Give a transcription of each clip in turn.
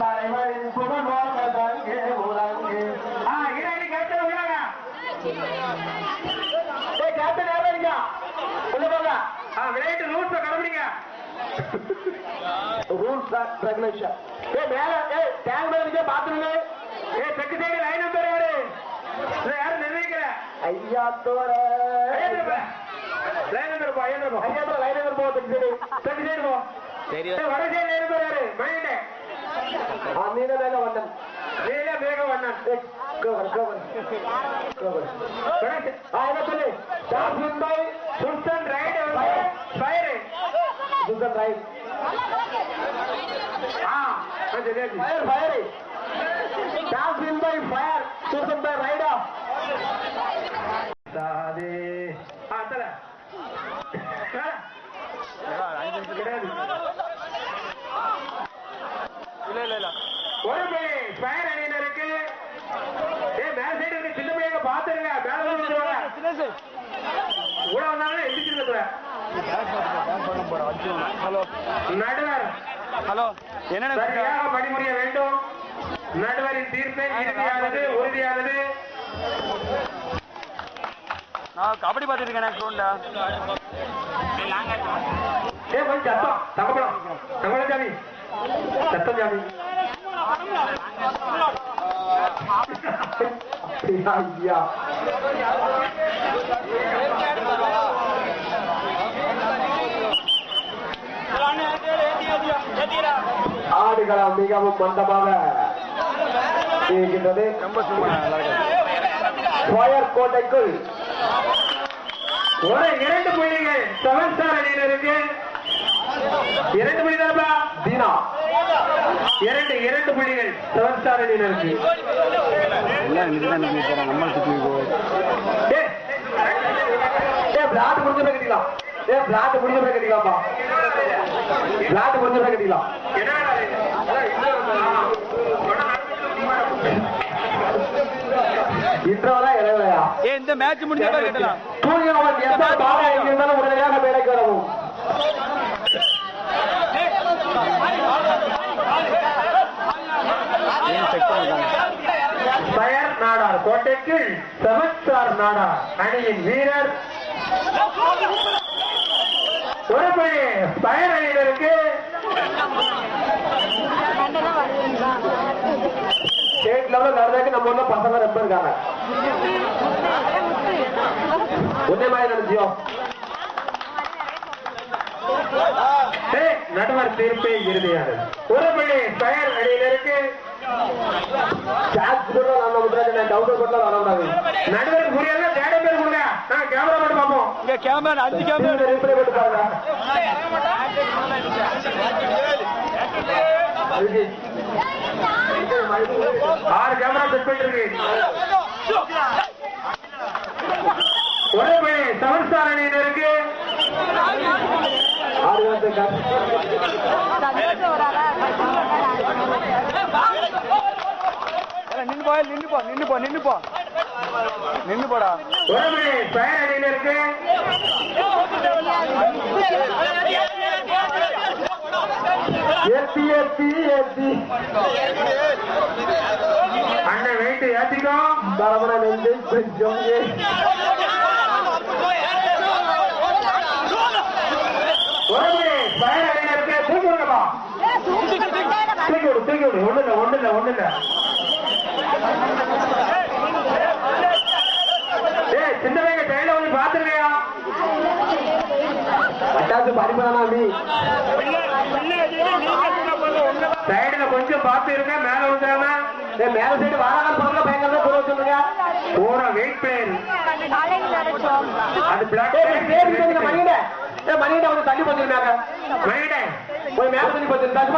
தலைவரின் சுகநோக்க தங்கே உறங்கு ஆ இடையில கேட்டு விடாங்க ஏய் கேப்டன் யாரா இருக்கா உள்ள போங்க ஆ விளையாட்டு ரூல்ஸ் கடைபிடிங்க ரூல்ஸ் ரெகுலேஷன் ஏய் மேல ஏய் டேங்க் மேல நிக்க பாத்துருங்க ஏய் செக்கு சைடு லைன் நம்பர் யாரு இல்ல யாரு நிர்ணயிக்கல ஐயா தோர லைன் நம்பர் ஐயா தோர லைன் நம்பர் போ செக்கு சைடு போ சரி ஏய், வட சைடு லைன் நம்பர் யாரு மணிட்டே ஆ நீல மேக வண்ணன் நீல மேக வண்ணன் கோவர் கோவர் ஆ என்ன சொல்லு? Top Mumbai Sultan right fire Sultan right ah fire fire top Mumbai fire Sultan by ரைடா சாதே ஆ தல. கிடையாது இல்ல இல்ல ஒரு ஃபயர் அணியினருக்கு ஏ மேல சைடு இருக்கு சின்ன பையங்க பாத்துருங்க மேல. கூட வந்தாலும் எந்திரிச்சிருக்க ஹலோ நடுவர். ஹலோ. என்னென்ன சரியாக பணிபுரிய வேண்டும்? நடுவரின் தீர்ப்பை இறுதியானது உறுதியானது. நான் கபடி பார்த்துட்டு இருக்கேன் ஃபோன்ல ஏ கொஞ்சம் சத்தம். தங்கப்படம் தங்கப்படம் சத்தம் ஜாமி ஐயா ஆடுகளம் மிகவும் மந்தமாக இருக்கின்றது. ரொம்ப கோட்டைக்குள் ஒரு இரண்டு புள்ளிகள் செவன் ஸ்டார் அணியினருக்கு இரண்டு புள்ளி தானப்பா தீனா. இரண்டு இரண்டு புள்ளிகள். செவன் ஸ்டார் அணியினருக்கு பிளாட் முடிஞ்ச கட்டிக்கலாம். ஏ பிளாட் முடிஞ்ச கட்டிக்கலாம்ப்பா. பிளாட் முடிஞ்ச கட்டிக்கலாம். இன்றவதான் இளவையா ஏ இந்த மேட்ச் முடிஞ்ச கட்டலாம். உடனடியாக மேடைக்கு வரவும் கோட்டைக்கு சமத்சார் நாடா அணியின் வீரர். ஒரு பணி பயர் அணியினருக்கு ஸ்டேட் லெவல் நடந்தாக்க நம்ம ஊர்ல பசங்க ரொம்ப இருக்காங்க. ஒன்னே மாதிரி நினைச்சியோ நடுவர் தீர்ப்பே இறுதியானது. ஒரு மணி பயர் அணியினருக்கு சார்ஜ் கூட நம்ம முன்னாடி நான் டவுட் போட்டு வரக்கூடாது நடுவருக்கு புரியாத தேட பேர் கொடுங்க. நான் கேமரா மட்டும் பார்ப்போம். இங்க கேமரா அஞ்சு கேமரா ரிப்ளை போட்டு பாருங்க. அதுக்கு ஆறு கேமரா செட் பண்ணிருக்கு ஒரு மணி செவன் ஸ்டார் அணியினருக்கு ஆறு நின்னு போ நின்னு போ நின்னு போ நின்னு போ நின்னு போடா அணியினருக்கு ஏத்தி ஏத்தி ஏத்தி. அண்ணன் வெயிட் ஏத்திக்கோ. பரமன நெஞ்சை கொஞ்சம் தூக்கி விடு. தூக்கி விடு ஒண்ணு இல்ல ஒண்ணு இல்ல ஒண்ணு இல்ல பையன் கையில வந்து பாத்துருக்கையா பட்டாசு பரிமாணா நீ? சைடுல கொஞ்சம் பார்த்து இருங்க மேல வந்துடாம மேல சைடு வாராங்க பக்கத்துல பயங்கரமா கூட சொல்லுங்க பூரா வெயிட் பிளேயர் அது பிளாக் மணியிட ஏ மணியிட வந்து தள்ளி பண்ணிருந்தாங்க மணியிட போய் மேல தள்ளி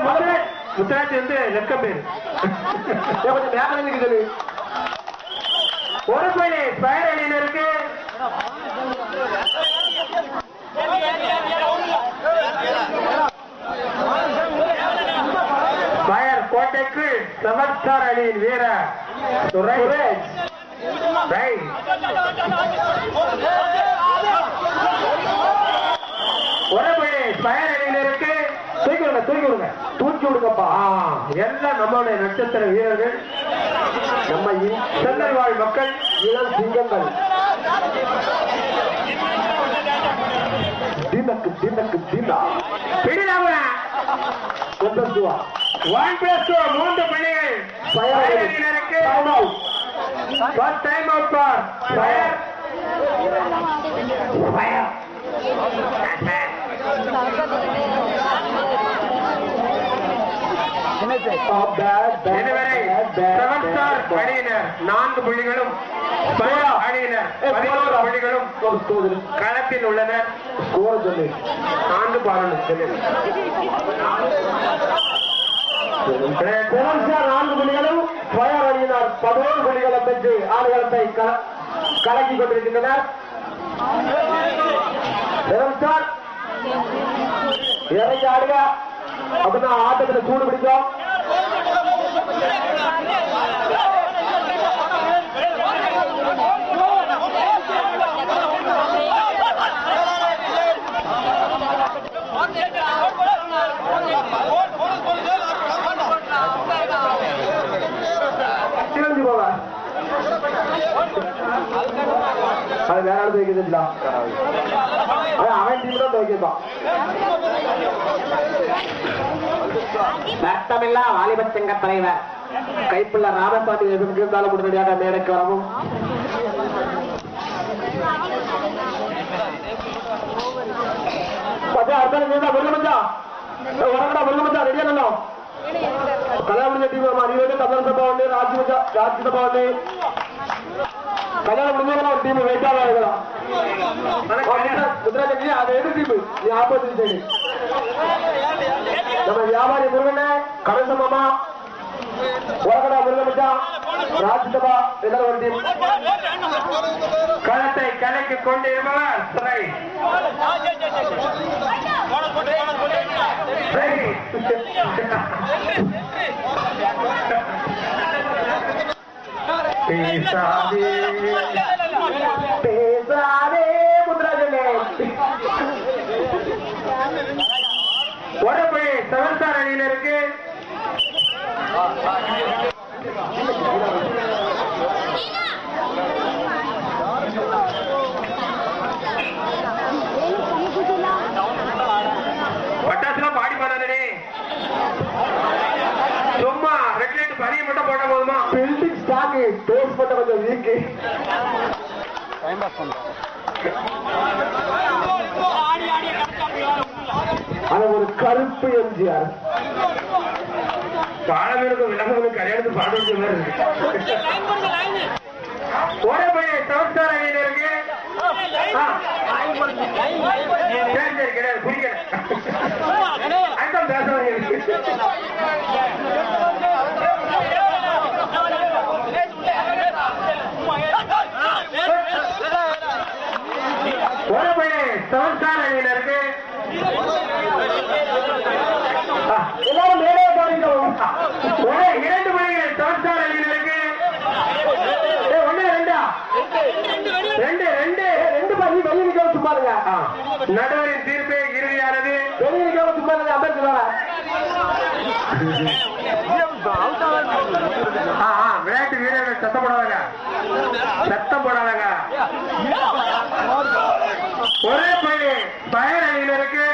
முதல்ல முத்தராஜ் வந்து லெக்க பேர் கொஞ்சம் மேல இருக்குது சொல்லு. ஒரு மணி பயர் அணியினருக்கு ஸ்பயர் கோட்டைக்கு சமஸ்தார் அணியின் வீரர் சுரேஷ். ரைட். ஒரு மணி பயர் அணியினருக்கு விடுங்க தூக்கி விடுங்க. தூக்கி விடுங்கப்பா. எல்லாம் நம்மளுடைய நட்சத்திர வீரர்கள் நம்ம இ- சென்னை வாழ் மக்கள் இளம் சிங்கங்கள். தினக்கு தினக்கு தினா பிடிதாங்க கொண்டா ஒன் பிளஸ் டூ மூன்று புள்ளிகள். பயணினருக்கு first time out for fire fire இதுவரை செவன் ஸ்டார் அணியினர் நான்கு புள்ளிகளும் அணியினர் பதினோரு புள்ளிகளும் களத்தில் உள்ளனர். நான்கு பாருங்கள் நான்கு புள்ளிகளும் ஸ்பயர் அணியினர் பதினோரு புள்ளிகளை பெற்று ஆடுகளத்தை கல- கலக்கிக் கொண்டிருக்கின்றனர். செவன் ஸ்டார் இறங்கி ஆடுக. அப்படின்னா ஆட்டத்துல சூடு பிடிக்கும் அது வேற ஆள் அவன் டீம் தான் துவைக்கிப்பான் சட்டமில்லா வாலிப சங்க தலைவர் கைப்புள்ள ராமசாமி இருந்தாலும் உடனடியாக மேடைக்கு வரவும். கல்யாணம் முடிஞ்சவங்க ஒரு டீம் வெயிட்டா தான் இருக்கலாம் முத்ராஜி அது எது டீம் ஆப்போசிட் சைடு நம்ம வியாபாரி முருகனே கணேச உலகடா முருகமிட்டா மச்சான் ராஜ்யசபா எல்லாரும் ஒரு களத்தை கலைக்கு கொண்டு இருப்பவர் சிறை பேசாதே ஒரு புள்ளி செவன்சார் அணியினருக்கு பட்டாசுலாம் பாடி பண்ணானே சும்மா ரெட் லைட் பனிய மட்டும் போட்டா போதுமா? பில்டிங் ஸ்டாக் டோஸ் மட்டும் கொஞ்சம் வீக்கு. டைம் பாஸ் பண்றோம். அது ஒரு கருப்பு எம்ஜிஆர். பாடவீருக்கு விலங்குகளுக்கு கல்யாணத்துக்கு பாட வேண்டிய மாதிரி இருக்கு. ஒரே பையன். சரி சரி கிடையாது புரியல அதான் பேச ஒரு பையன் சமஸ்தார அணியினருக்கு ஆ, எல்லாரும் மேலே ஒரே இரண்டு மணிகள் சமஸ்தார அணியினருக்கு. ஒண்ணு ரெண்டா? ரெண்டு ரெண்டு ரெண்டு பண்ணி வெளியே நிக்க வச்சு பாருங்க நடுவரின் தீர்ப்பே இறுதியானது. வெளியே நிக்க வச்சு பாருங்க அம்பேத்கர் விளையாட்டு வீரர்கள் சத்தம் போடாதங்க சத்தம் போடாதங்க ஒரே பள்ளி பயர் அணியினருக்கு.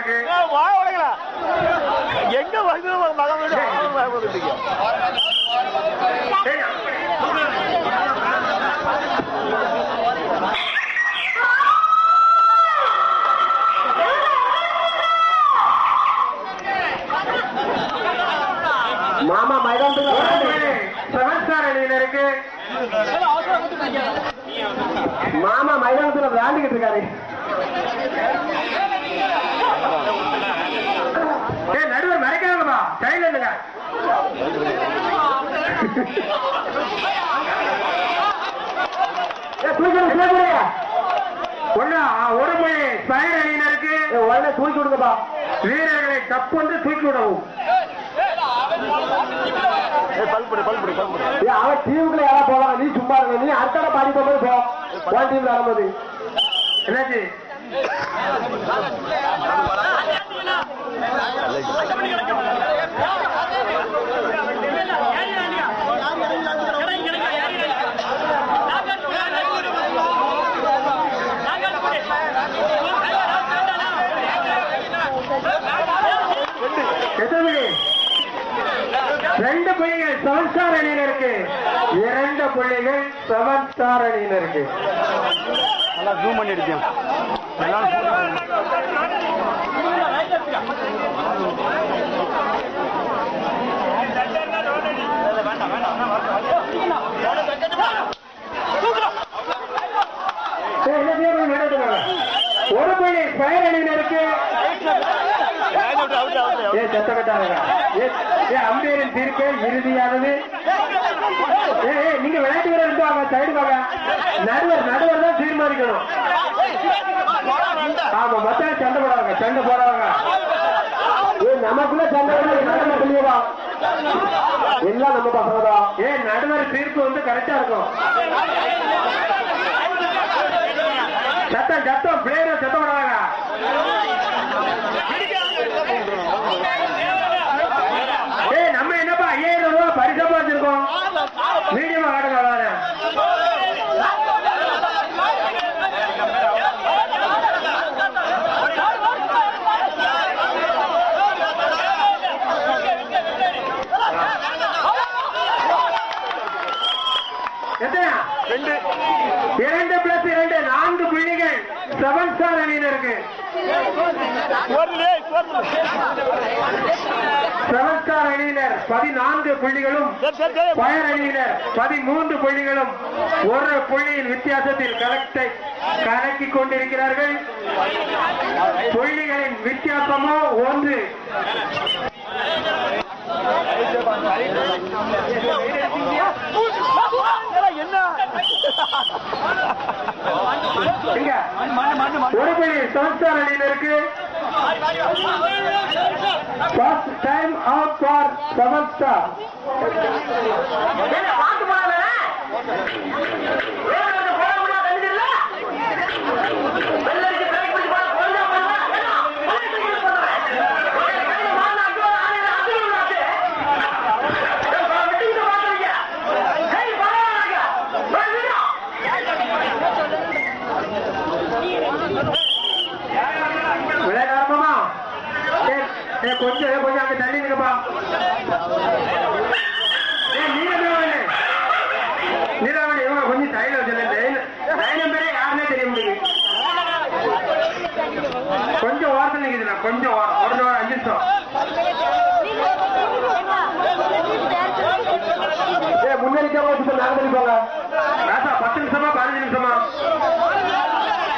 உடைகளா எங்க வந்து மகன் மாமா மைதானத்துக்கு செவன்ஸ்டார் அணியினருக்கு மாமா மைதானத்துல விளையாண்டுகிட்டு இருக்காரு. நடுவர் ஒரு மணி அணியினருக்கு உடனே தூக்கி விடுங்கப்பா. வீரர்களை தப்பொன்று தூக்கி விடவும். அவன் டீமுக்குள்ள யாரா போவாங்க. நீ சும்மா நீ அடுத்த பாடி போகும்போது போ. டீம்ல வரும்போது. என்னாச்சு? ரெண்டு புள்ளிகள் செவன் ஸ்டார் அணியினருக்கு. இரண்டு புள்ளிகள் செவன் ஸ்டார் அணியினருக்கு. நல்லா ஜூம் பண்ணி எடுத்தேன் சரி, இந்த ஒரு புள்ளி பயர் ஏ சத்தப்பட்டாங்க ஏ ஏ அம்பேரின் தீர்ப்பு இறுதியானது. ஏ நீங்க விளையாட்டு வீரர் இருந்து வாங்க சைடு வாங்க. நடுவர் நடுவர் தான் தீர்மானிக்கணும். ஆமா மத்த சண்டை போடாங்க சண்டை போடாங்க ஏ நமக்குள்ள சண்டை போடா, என்ன எல்லாம் நம்ம பசங்க தான். ஏ நடுவர் தீர்ப்பு வந்து கரெக்டா இருக்கும். சத்தம் சத்தம் பிளேயர் சத்தம் போடாங்க மீடியமா காட்டுங்க அவ்வளவுதானே இரண்டு பிளஸ் இரண்டு நான்கு புள்ளிகள் செவன் ஸ்டார் அணியினருக்கு செவன் ஸ்டார் அணியினர் பதினான்கு புள்ளிகளும் பயர் அணியினர் பதிமூன்று புள்ளிகளும் ஒரு புள்ளியின் வித்தியாசத்தில் கலெக்டை கலக்கிக் கொண்டிருக்கிறார்கள். புள்ளிகளின் வித்தியாசமோ ஒன்று. என்ன இங்க. ஒரு புள்ளி செவன் ஸ்டார் அணியினருக்கு first time out for seven கொஞ்சம் கொஞ்சம் அங்க தள்ளி நிக்கப்பா ஏய், இவங்க கொஞ்சம் சைடுல வச்சிருந்தேன் பேரே யாருன்னே தெரிய முடியுது கொஞ்சம் ஓரத்தில் நிக்குதுண்ணா கொஞ்சம் ஓரம். ஒரு நிமிஷம், அஞ்சு நிமிஷம். பத்து நிமிஷமா பதினஞ்சு நிமிஷமா?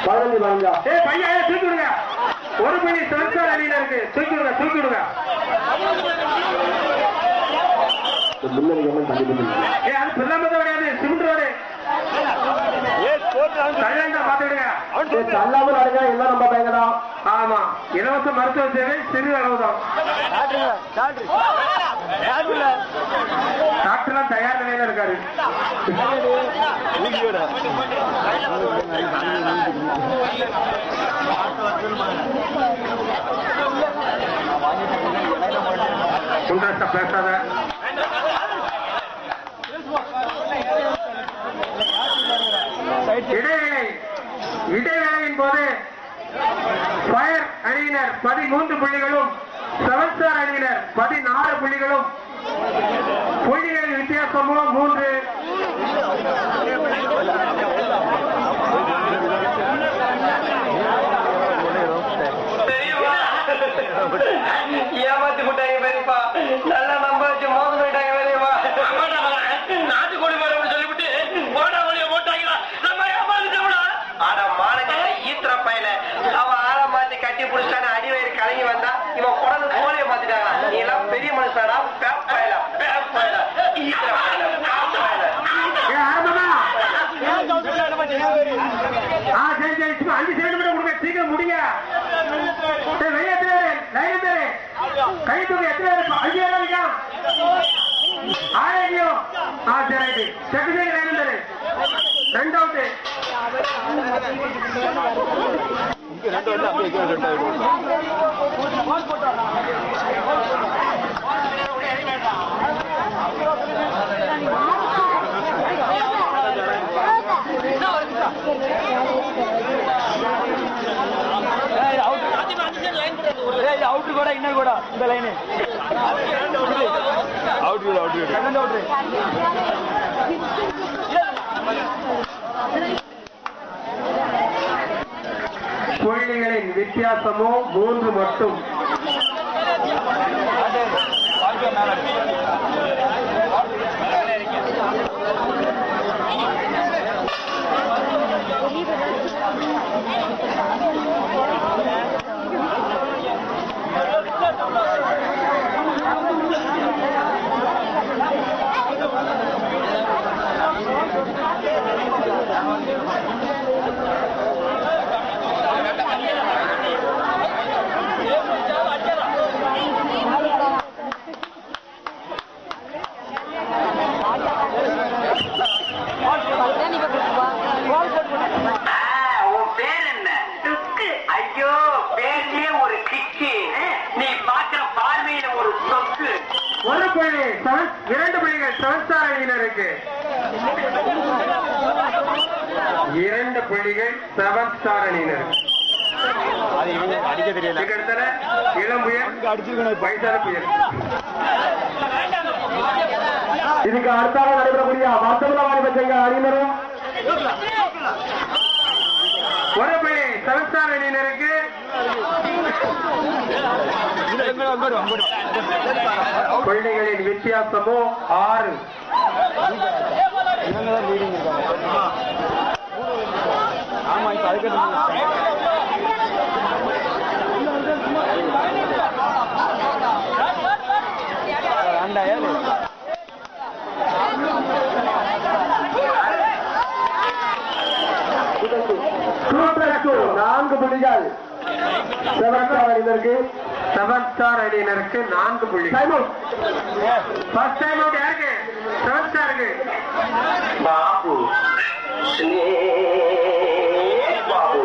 பதினஞ்சு பதினஞ்சா? ஏ பையன் தூக்கி விடுங்க. ஒரு மணி சென்சார் அணியில இருக்கு. தூக்கி விடுங்க தூக்கி விடுங்க கிடையாது. Cement road. நம்ம ஆமா. இலவச மருத்துவ சேவை சிறு அளவுதான் நிலையில பேசாத இடைவேளை இடைவேளையின் போது ஃபயர் அணியினர் பதிமூன்று புள்ளிகளும் செவன் ஸ்டார் அணியினர் பதினாறு புள்ளிகளும் புள்ளிகளின் வித்தியாசமோ மூன்று. ஏமாத்தி விட்டாங்க பெரியப்பா. நல்லமா நம்ப வச்சு மோசம் பண்ணிட்டாங்க பெரியப்பா நாட்டுக்கோழி மாடு சொல்லிவிட்டு போடா வழிய போட்டாங்களா நம்ம ஏமாந்துட்டோம்டா ஆனா மானங்கட்ட ஈத்திர பையல அவன் ஆளை மாத்தி கட்டி புடிச்சிட்டான அடி வயிறு கலங்கி வந்தா இவன் குடல் கோழிய மாத்திட்டாங்களா நீ எல்லாம் பெரிய மனுஷனாடா பேப் பயல பேப் பயல அஞ்சு சீக்கிரம் முடிங்க. சரி எத்தனை அஞ்சு ஆயிரம் ஆ சரி ரைட்டு செகண்ட் சைடு ரெண்டு அவுட்டு ரெண்டு. வந்து அப்படியே வைக்கிறேன், ரெண்டு. அவுட்ரு கூட இன்னர் கூட இந்த லைனு அவுட் வீடு அவுட் வீடு செகண்ட் அவுட்ரு புள்ளிகளின் வித்தியாசமோ மூன்று மட்டும் உன் பேர் என்ன துக்கு ஐயோ பேர்லயே ஒரு கிக்கு நீ பாக்குற பார்வையில ஒரு சொக்கு ஒரு புள்ளி செவன் இரண்டு புள்ளிகள் செவன் ஸ்டார் அணியினருக்கு இரண்டு புள்ளிகள் செவன் ஸ்டார் அணியினருக்கு அது இவங்க அடிக்க தெரியல இரண்டு புள்ளிகள் புயல் வயசான புயல். இதுக்கு அடுத்தாக நடைபெறக்கூடிய வர்த்தமான வாணிபச்சங்க அணியினரும் ஒரு புள்ளி செவன் ஸ்டார் வித்தியாசமோ ஆறு. ஆமா இப்ப அதுக்கு நான்கு புள்ளிகள். செவன் ஸ்டார் அணியினருக்கு செவன் ஸ்டார் அணியினருக்கு நான்கு புள்ளிகள் ஃபர்ஸ்ட் டைம் அவுட் யாருக்கு? செவன் ஸ்டாருக்கு பாபு. பாபு.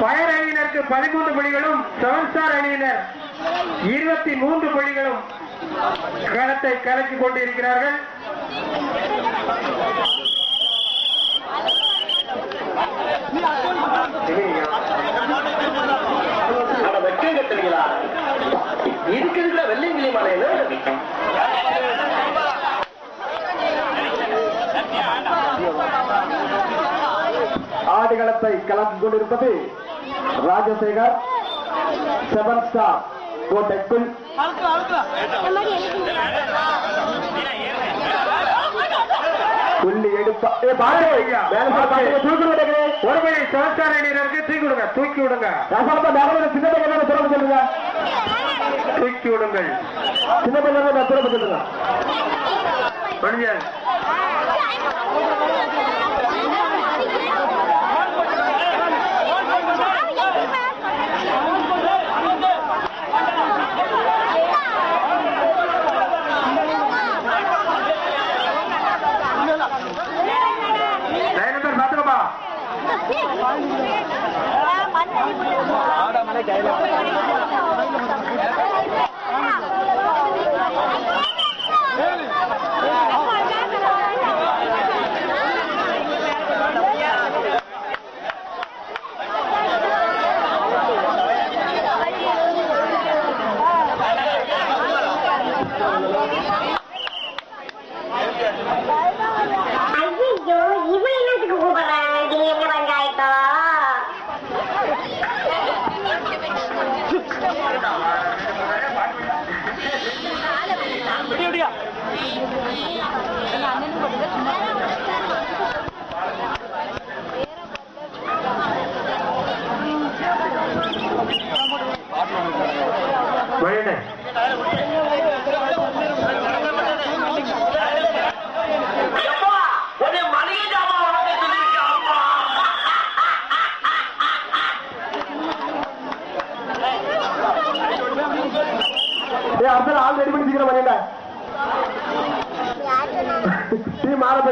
ஃபயர் அணியினருக்கு பதிமூன்று புள்ளிகளும் செவன் ஸ்டார் அணியினர் இருபத்தி மூன்று புள்ளிகளும் களத்தை கலக்கிக் கொண்டிருக்கிறார்கள். இருக்கிற வெள்ளைங்கிளி மலையில ஆடுகளத்தை கலந்து கொண்டிருப்பது ராஜசேகர் செவன் ஸ்டார் கோட்டைக்குள் புள்ளி எடுப்பா ஏ பாரு மேல பாரு தூக்கி விடுங்க ஒரு மணி செவன் ஸ்டார் அணியினருக்கு தூக்கி விடுங்க தூக்கி விடுங்க சின்ன சொல்லுங்க. தூக்கி விடுங்கள். சின்ன திறப்பு சொல்லுங்க. ஆடாமலே கையில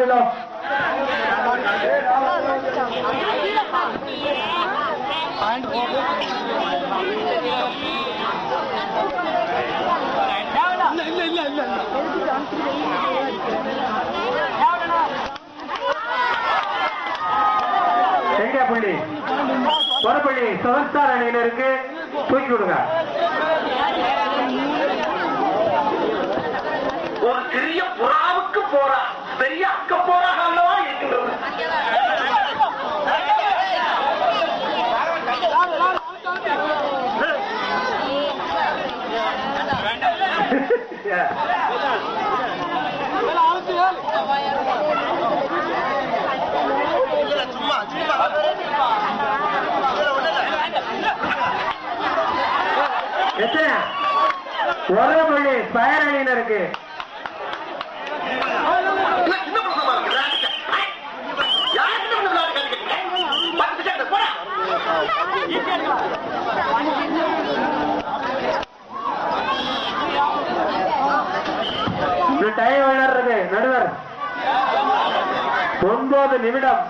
மாறப்படிலோ எங்க புள்ளி? ஒரு புள்ளி. சுகஸ்தார் அணியினருக்கு தூக்கி விடுங்க ஒரு சிறிய புறாவுக்கு போறா. பெரிய அக்க போறாக அல்லவா இருக்கின்றது சும்மா ஒரு புள்ளி அணியினருக்கு இல்ல, சின்ன பசமா இருக்கு. யாருக்கு இந்த விளையாட்டு கத்துக்கிட்டீங்க? பத்து செகண்ட் போடா. டைம் விளையாடுறது நடுவர் ஒன்பது நிமிடம்.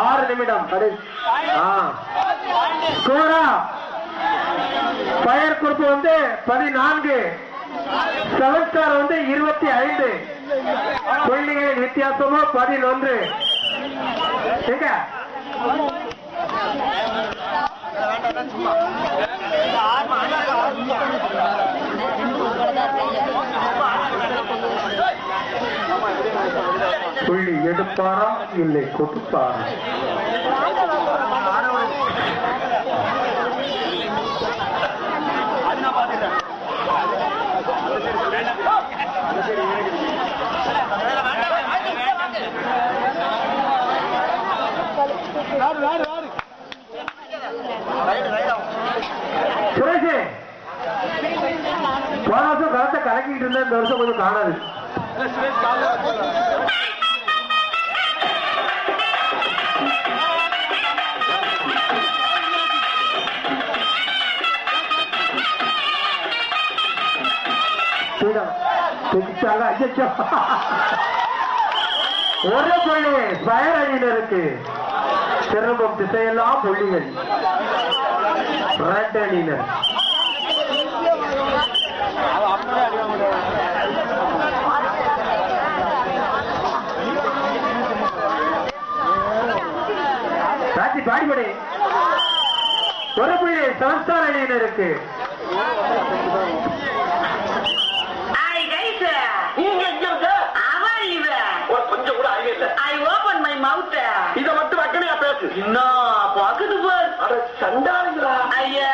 ஆறு நிமிடம் கடைசி ஆ. ஸ்கோரா ஃபயர் குறிப்பு வந்து பதினான்கு. செவன் ஸ்டார் வந்து இருபத்தி ஐந்து. புள்ளிகளின் வித்தியாசமோ பதினொன்று. சும்மா புள்ளி எடுப்பாரா இல்லை கொடுப்பாரா சுரேஷ் கலக்கிட்டு இருந்த இந்த வருஷம் கொஞ்சம் காணாது. ஒரு புள்ளி பயர் அணியினருக்கு திரும்பும் திசையெல்லாம் புள்ளிகள் ரெட் அணியினர் ராஜி பாடிபடி ஒரு புள்ளி சமஸ்தான அணியினருக்கு Hi guys, நீங்க எங்க இருக்க? how are you? ஒரு கொஞ்சம் கூட அறிவே இல்ல. I opened my mouth. இத மட்டும் பேசு. இன்னும் பக்கத்து பார். அட சண்டாளுங்களா? ஐயா.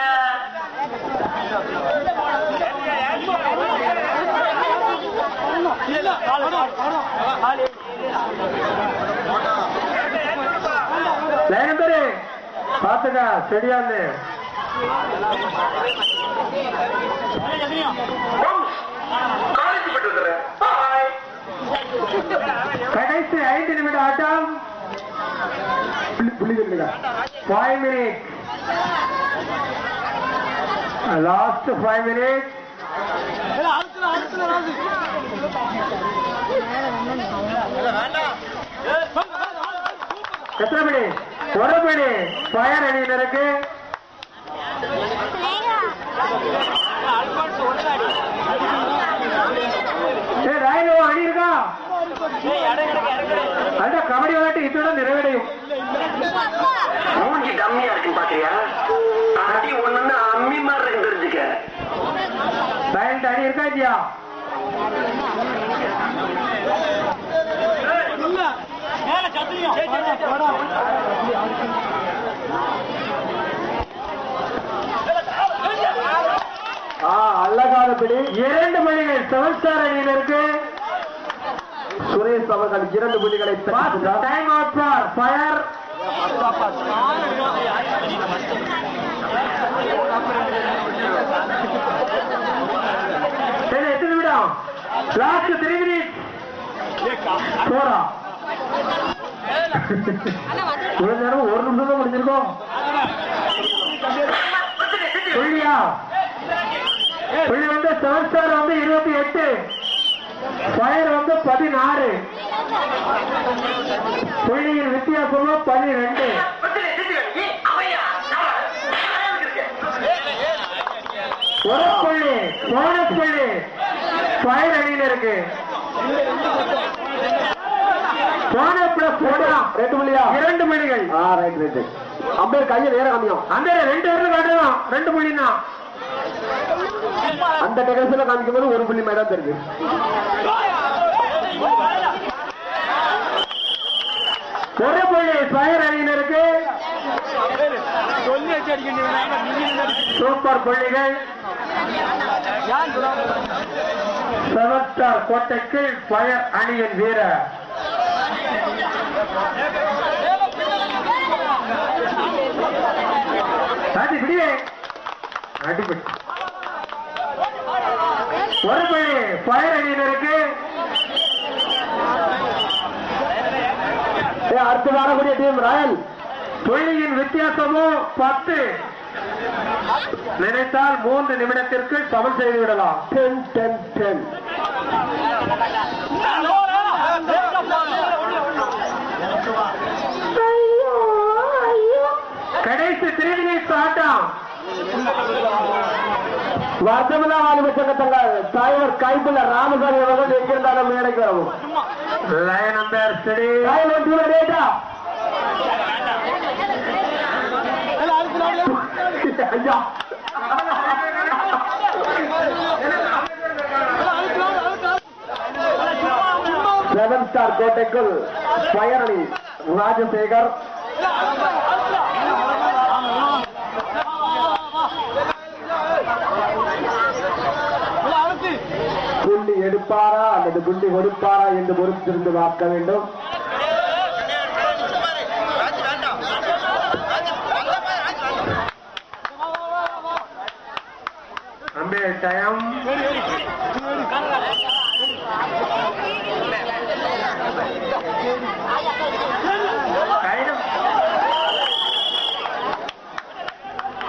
பாத்துக்க கடைசி ஐந்து நிமிட ஆட்டம். Five minute last five minute எத்தனை மணி ஒரு மணி ஃபயர் அணியினருக்கு ஏய், ராயிலோ அணி இருக்கா அந்த கபடி விளையாட்டு இத்துடன் நிறைவடையும் மூஞ்சி டம்மியா இருக்குன்னு பாக்குறியா அடி ஒண்ணுன்னு அம்மி மாதிரி இருக்கு தெரிஞ்சுக்க சைலண்ட் அணி இருக்கா இல்லையா ஆ அழகான பிடி இரண்டு மணிகள் செவன் ஸ்டார் அணியினருக்கு சுரேஷ் அவர்கள் இரண்டு புள்ளிகளை டைம் அவுட் ஃபார் ஃபயர் எத்தனை நிமிடம்? லாஸ்ட் த்ரீ மினிட் போறா. இவ்வளவு நேரம் ஒரு நிமிஷம் தான் முடிஞ்சிருக்கோம். புள்ளியா புள்ளி வந்து ஸ்டார் வந்து இருபத்தி எட்டு. ஃபயர் வந்து பதினாறு. புள்ளியின் வித்தியாசமும் பனிரெண்டு ஒரு புள்ளி போனஸ் புள்ளி ஃபயர் அணியினருக்கு. போனஸ் பிளஸ் போடலாம் ரெண்டு புள்ளியா? இரண்டு புள்ளிகள். ஆ ரைட் ரைட் அம்பேர் கையை நேரம் காமியும் அந்த ரெண்டு பேரும் காட்டலாம் ரெண்டு புள்ளி தான் அந்த டெக்கரேஷன்ல காமிக்கும் போது ஒரு புள்ளி மாதிரி தான் தெரியுது. ஒரு புள்ளி ஃபயர் அணியினருக்கு. சூப்பர் புள்ளிகள். செவன் கோட்டைக்கு ஃபயர் அணியின் வீரர். சாதி பிடியே அடிப்படி ஒரு புள்ளி ஃபயர் அணியினருக்கு அடுத்து வரக்கூடிய டீம் ராயல். புள்ளியின் வித்தியாசமும் பத்து. நினைத்தால் மூன்று நிமிடத்திற்கு சமன் செய்து விடலாம். டென் டென் டென் கடைசி த்ரீ மினிட்ஸ் ஆட்டம். வர்த்தமனா வாலிப சங்கத்தங்கள் தலைவர் கைப்புள்ள ராமசாமி அவர்கள் எங்கிருந்தாலும் மேடைக்கு வரவும். லைன் நம்பர் சரி லைன் ஒன்று டேட்டா ஐயா. செவன் ஸ்டார் கோட்டைக்குள் ஃபயர் அணி ராஜசேகர். எடுப்பாரா அல்லது புள்ளி கொடுப்பாரா என்று பொறுத்திருந்து பார்க்க வேண்டும். அம்பே டயம்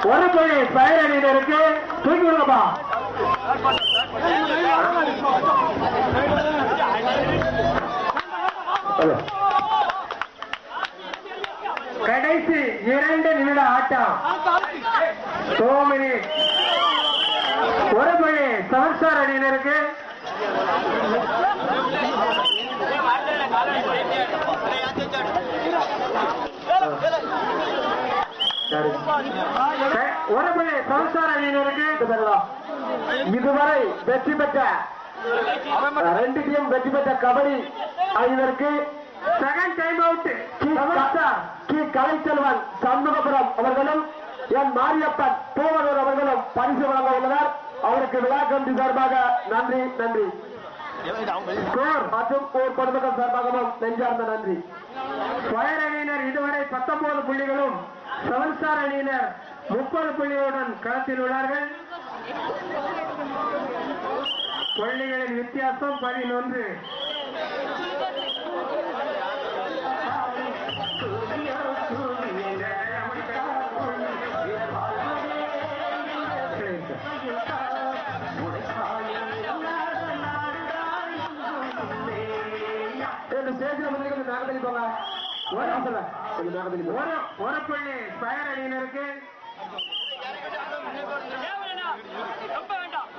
ஒரு புள்ளி ஃபயர் அணியினருக்கு தூக்கி விடுங்கப்பா கடைசி இரண்டு நிமிட ஆட்டம். சோமினி. ஒரு மணி செவன் அணியினருக்கு. ஒரு மணி செவன் அணியினருக்கு. இதுவரை வெற்றி பெற்ற ரெண்டு டீம் வெற்றி பெற்ற கபடி அணியினருக்கு செகண்ட் டைம் அவுட் கி. கலைச்செல்வன் சண்முகபுரம் அவர்களும் என் மாரியப்பன் பூவனூர் அவர்களும் பரிசு வழங்க உள்ளனர். அவருக்கு விழா கமிட்டி சார்பாக நன்றி நன்றி. ஸ்கோர் மற்றும் ஊர் பொதுமக்கள் சார்பாகவும் நெஞ்சார்ந்த நன்றி. ஃபயர் அணியினர் இதுவரை பத்தொன்பது புள்ளிகளும் செவன் ஸ்டார் அணியினர் முப்பது புள்ளிகளுடன் களத்தில் உள்ளார்கள். புள்ளிகளின் வித்தியாசம் பதினொன்று. ஒரு புள்ளி ஸ்கொயர் அணியினருக்கு ரொம்ப வேண்டாம்.